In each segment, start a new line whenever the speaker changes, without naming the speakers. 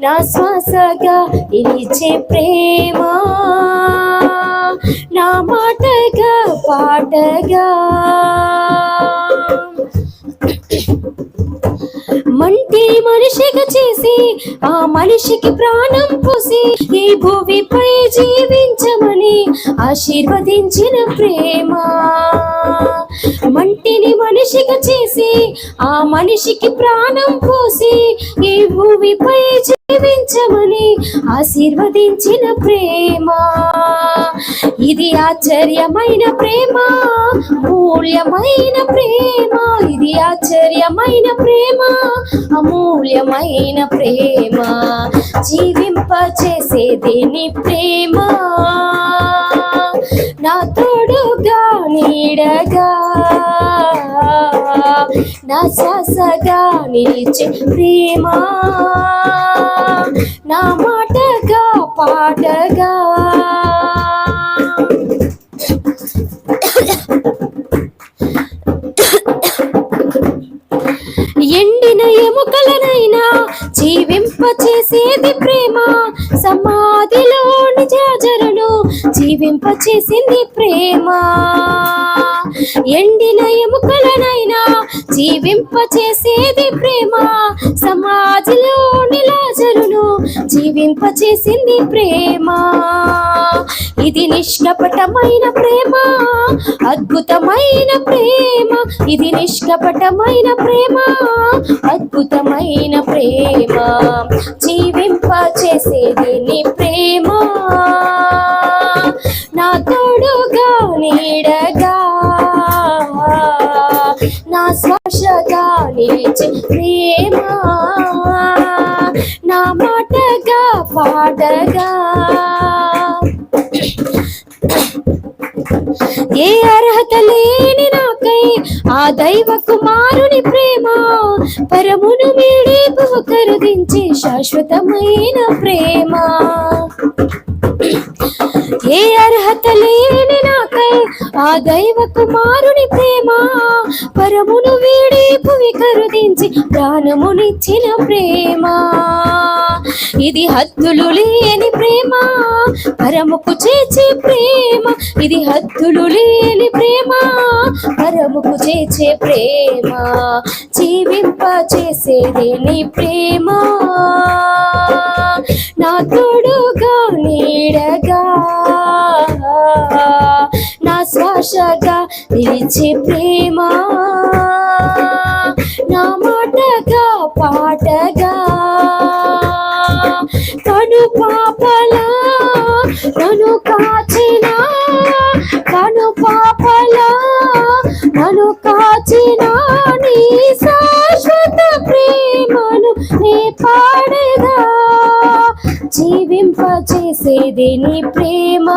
నా శ్వాసగా నిలిచే ప్రేమ. నా మాటగా పాటగా. మంటి మనిషిగా చేసి ఆ మనిషికి ప్రాణం పోసి ఈ భూమిపై జీవించమని ఆశీర్వదించిన ప్రేమ. మంటిని మనిషిగా చేసి ఆ మనిషికి ప్రాణం పోసి ఈ భూమిపై జీవించమని ఆశీర్వదించిన ప్రేమ. ఇది ఆశ్చర్యమైన ప్రేమ మూల్యమైన ప్రేమ. ఇది ఆశ్చర్యమైన ప్రేమ అమూల్యమైన ప్రేమ. జీవింప చేసేది నీ ప్రేమ. నా తోడుగా నీడగా నా శ్వాసగా నిలిచే ప్రేమ. నా మాటగా పాటగా. ఎండిన ఎముకలనైనా జీవింప చేసేది ప్రేమ. సమాధిలో జాజరును జీవింప చేసింది ప్రేమ. ఎండిన ఎముకలనైనా జీవింప చేసేది ప్రేమ. సమాజంలోని లాజరును జీవింప చేసింది ప్రేమ. ఇది నిష్కపటమైన ప్రేమ అద్భుతమైన ప్రేమ. ఇది నిష్కపటమైన ప్రేమ అద్భుతమైన ప్రేమ. జీవింప చేసేది నీ ప్రేమ. నా తోడుగా నీడగా నా స్పర్శగా నిలిచే ప్రేమ నా మాటగా పాటగా. ఏ అర్హత లేని నాకై ఆ దైవ కుమారుని ప్రేమ పరమును మీడే కరుదించే శాశ్వతమైన ప్రేమ. ఏ అర్హత లేని నాకై ఆ దైవ కుమారుని ప్రేమ పరమును వీడి భువి కరుదించి ప్రాణమునిచ్చిన ప్రేమ. ఇది హద్దులు లేని ప్రేమ పరముకు చేచే ప్రేమ. ఇది హద్దులు లేని ప్రేమ పరముకు చేచే ప్రేమ. జీవింప చేసేది నీ ప్రేమ. నా తోడుగా నీడగా నా శ్వాసగా నిలిచి ప్రేమ. నా మాటగా పాటగా. కను పాపలా నన్ను కా జీవింప చేసేది నీ ప్రేమ.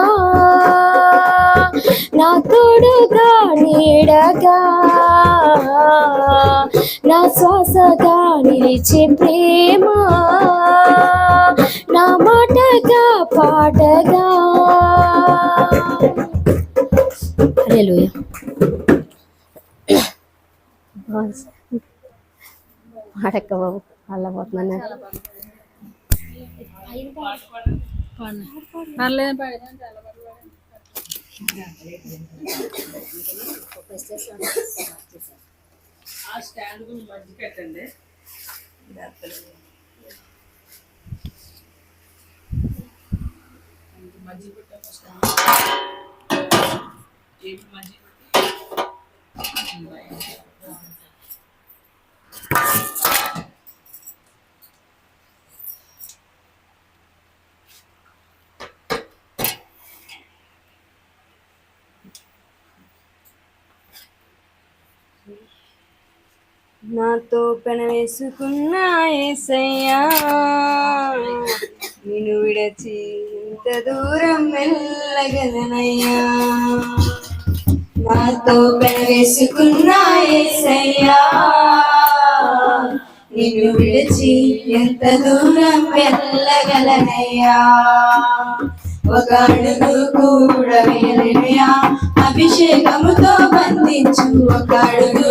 నా తోడుగా నీడగా నా శ్వాసగా నిలిచే ప్రేమ. నా మాటగా పాటగా. హల్లెలూయా. పాడక్క బాబు అలా పోతున్నాను.
పర్లేదు ఆ స్టాండ్ మధ్య పెట్టండి మధ్య పెట్టండి మధ్య
నాతో పెన వేసుకున్న ఏసయ్యా. నేను విడచి ఇంత దూరం వెళ్ళగలనయ్యా. నాతో పెన వేసుకున్న ఏసయ్యా. నిన్ను విడిచి ఎంత దూరం వెళ్ళగలనయ్యా. ఒక అడుగు కూడా వేయలేనయా అభిషేకముతో బంధించు ఒక అడుగు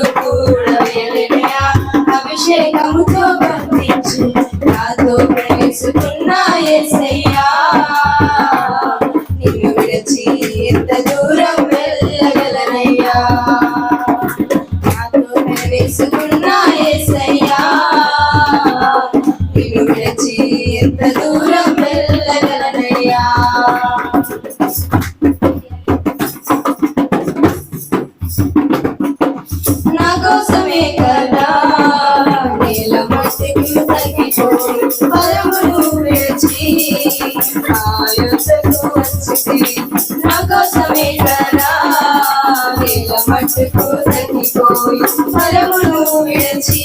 మట్టుకు తగ్గిపోయి ఫలములు విడిచి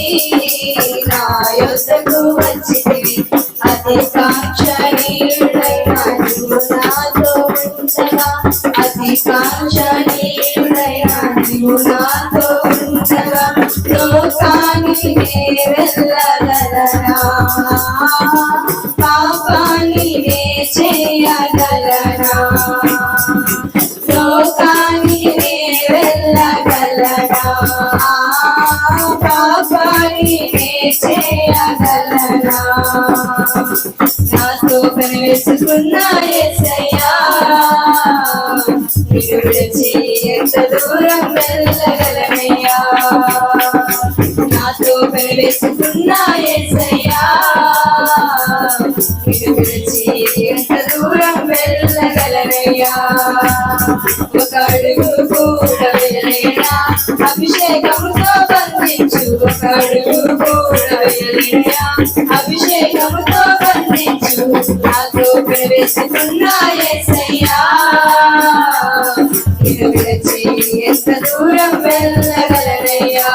నా యొద్దకు వచ్చి కనివేసుకున్న యేసయ్యా విడిచి ఎంత దూరం నాతో కనివేసుకున్న యేసయ్యా విడిచి ఎంత దూరం వెళ్ళగలనయ్యా ఒక అడుగు కూడా వెళ్ళలేనా అభిషేకముతో బంధించు ఒక అడుగు కూడా వెళ్ళలేనా అభిషేకముతో బంధించు ప్రవేశిస్తున్న యేసయ్యా నిన్ను విడిచి ఎంత దూరం వెళ్ళగలనయ్యా.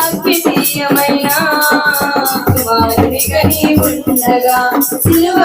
అద్వితీయమైన కుమారునిగా నీ ఉండగా సిలువ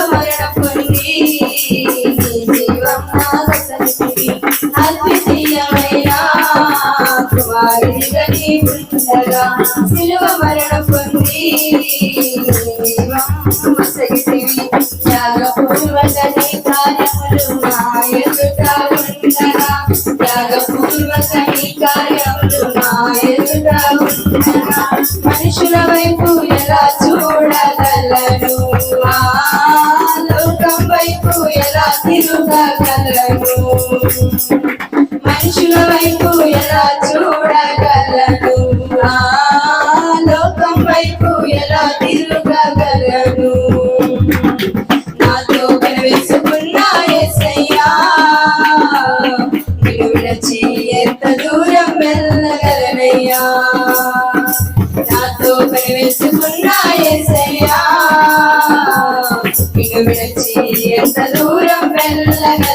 like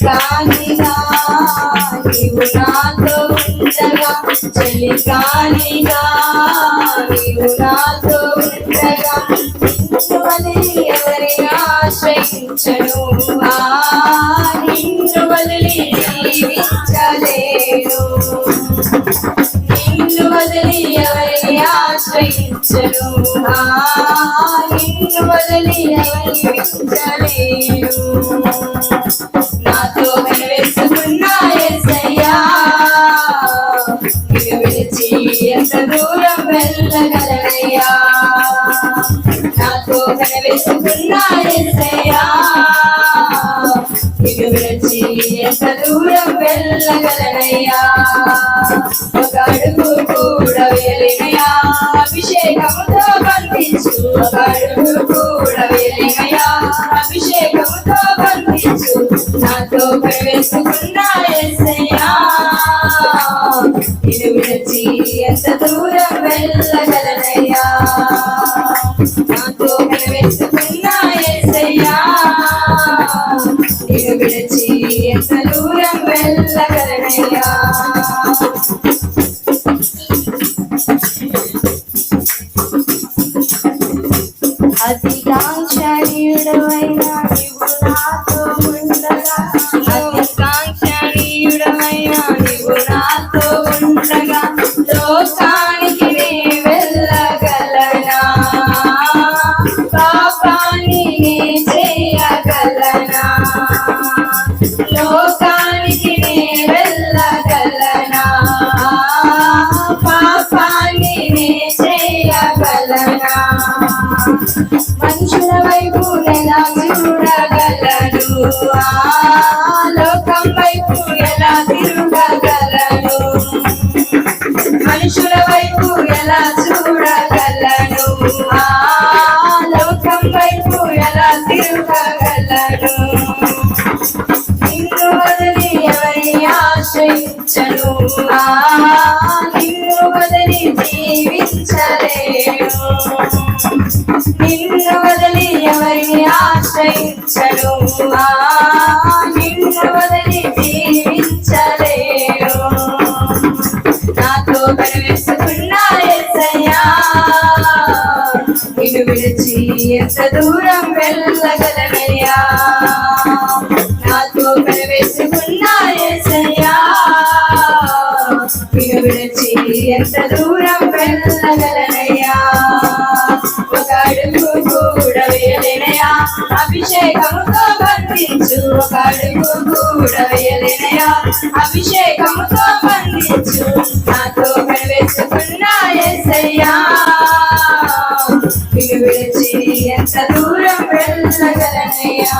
చలికానిగా నీవు నాతో ఉండగా చలికానిగా నీవు నాతో ఉండగా నిన్ను ఎవరి ఆశ్రయించను నిన్ను వదిలి జీవించలేను నిన్ను వదిలి ఎవరి ఆశ్రయించను నిన్ను వదిలి ఎవరి వించలేను ఎంత దూరం వెళ్ళగలనయ్యా? నాతో వెనవేసుకున్న యేసయ్యా నిన్ను విడిచి ఎంత దూరం వెళ్ళగలనయ్యా? ఒక అడుగు కూడా అభిషేకముతో ఒక అడుగు కూడా అభిషేకముతో నాతో ప్రవేశకున్న యేసయ్యా నిన్ను విడిచి వెళ్ళగలనయ్యా నాతో ప్రవేశకున్న యేసయ్యా విడిచి ఆశ్రయించను ఆ నిన్ను వదిలి ఎవరిని ఆశ్రయించను నిన్ను వదిలి నాతో కనిపిస్తున్నా నిన్ను విడిచి ఎంత దూరం వెళ్ళగల ఎంత దూరం వెళ్ళగలనయ్యా? ఒక అడుగు కూడా వేయలేనయా అభిషేకముతో బంధించు ఒక అడుగు కూడా వేయలేనయా అభిషేకముతో బంధించు నాతో కనివేసుకున్నా ఎసయ్యా నిన్ను విడిచి ఎంత దూరం వెళ్ళగలనయ్యా.